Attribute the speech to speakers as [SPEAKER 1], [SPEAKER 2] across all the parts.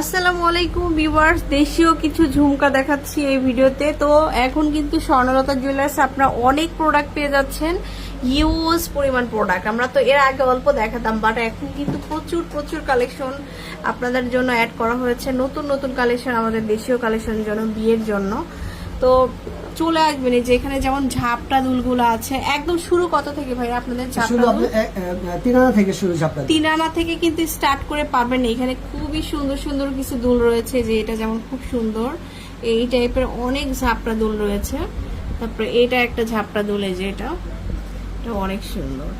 [SPEAKER 1] আসসালামু আলাইকুম ভিউয়ার্স, দেশীয় কিছু ঝুমকা দেখাচ্ছি এই ভিডিওতে। তো এখন কিন্তু স্বর্ণলতা জুয়েলার্স আপনারা অনেক প্রোডাক্ট পেয়ে যাচ্ছেন ইউজ পরিমাণ প্রোডাক্ট আমরা তো এর আগে অল্প দেখাতাম বাট এখন কিন্তু প্রচুর প্রচুর কালেকশন আপনাদের জন্য অ্যাড করা হয়েছে। নতুন নতুন কালেকশন আমাদের দেশীয় কালেকশনের জন্য, বিয়ের জন্য। তো চলে আসবেন এই যে এখানে যেমন ঝাপটা দুলগুলো আছে একদম শুরু কত থেকে ভাই আপনাদের
[SPEAKER 2] শুরু
[SPEAKER 1] ঝাপটা
[SPEAKER 2] আপনি
[SPEAKER 1] দুল?
[SPEAKER 2] এ- এ- তিন আনা থেকে শুরু আপনার
[SPEAKER 1] তিন আনা থেকে কিন্তু স্টার্ট করে পাবেন এখানে খুবই সুন্দর সুন্দর কিছু দুল রয়েছে যে এটা যেমন খুব সুন্দর এই টাইপের অনেক ঝাপটা দুল রয়েছে তারপরে এটা একটা ঝাপটা দুল এই যে এটা এটা অনেক সুন্দর।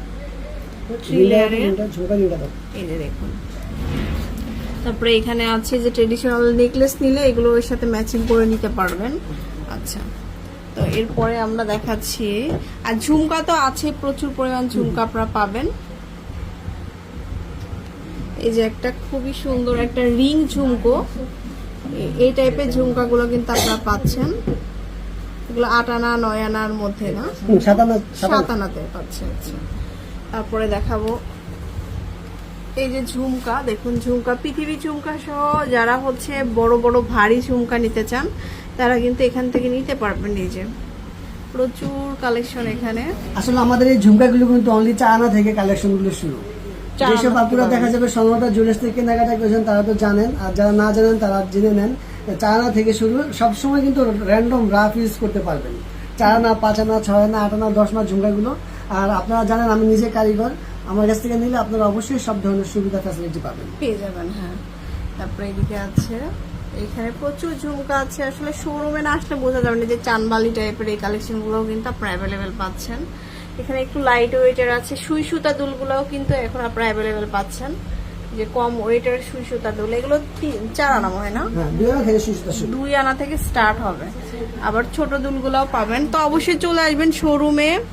[SPEAKER 1] এই যে দেখুন। তারপরে এখানে আছে যে ট্রেডিশনাল নেকলেস নিলে এগুলো ওর সাথে ম্যাচিং করে নিতে পারবেন। আচ্ছা। তো এরপরে আমরা দেখাচ্ছি আর ঝুমকা তো আছে প্রচুর পরিমাণ ঝুমকা আপনারা পাবেন। এই যে একটা খুবই সুন্দর একটা রিং ঝুমকো। এই টাইপের ঝুমকাগুলো কিন্তু আপনারা পাচ্ছেন। এগুলো আট আনা নয় আনার মধ্যে না
[SPEAKER 2] সাত
[SPEAKER 1] আনাতে পাচ্ছে আচ্ছা। তারপরে দেখাবো। এই যে ঝুমকা দেখুন ঝুমকা পৃথিবী ঝুমকা সহ যারা হচ্ছে বড় বড় ভারী ঝুমকা নিতে চান তারা কিন্তু এখান থেকে নিতে পারবেন নিজে প্রচুর কালেকশন এখানে।
[SPEAKER 2] আসলে আমাদের এই ঝুমকাগুলো কিন্তু অনলি চার আনা থেকে কালেকশনগুলো শুরু যেসব আপুরা দেখা যাবে সমতা জুয়েলার্স থেকে কেনাকাটা করেছেন তারা তো জানেন। আর যারা না জানেন তারা জেনে নেন। চার আনা থেকে শুরু সবসময় কিন্তু র্যান্ডম রাফ ইউজ করতে পারবেন। চার আনা পাঁচ আনা ছয় আনা আট আনা দশ আনা ঝুমকাগুলো। আর আপনারা জানেন আমি নিজে কারিগর। আমার কাছ থেকে নিলে আপনারা অবশ্যই সব ধরনের সুবিধা ফ্যাসিলিটি পাবেন।
[SPEAKER 1] পেয়ে যাবেন হ্যাঁ। তারপরে এদিকে আছে। এখানে প্রচুর ঝুমকা আছে। আসলে শোরুমে না আসলে বোঝা যাবে না যে চানবালি টাইপের এই কালেকশন গুলোও কিন্তু আপনারা অ্যাভেলেবেল পাচ্ছেন। এখানে একটু লাইট ওয়েটের আছে। সুই সুতা দুলগুলোও কিন্তু এখন আপনারা অ্যাভেলেবেল পাচ্ছেন। যে কম ওয়েটের সুই সুতা দুল। এগুলো তিন- চার আনা হয় না?
[SPEAKER 2] হ্যাঁ দুই আনা থেকে
[SPEAKER 1] দুই আনা থেকে স্টার্ট হবে। আবার ছোট দুলগুলাও পাবেন। তো অবশ্যই চলে আসবেন শোরুমে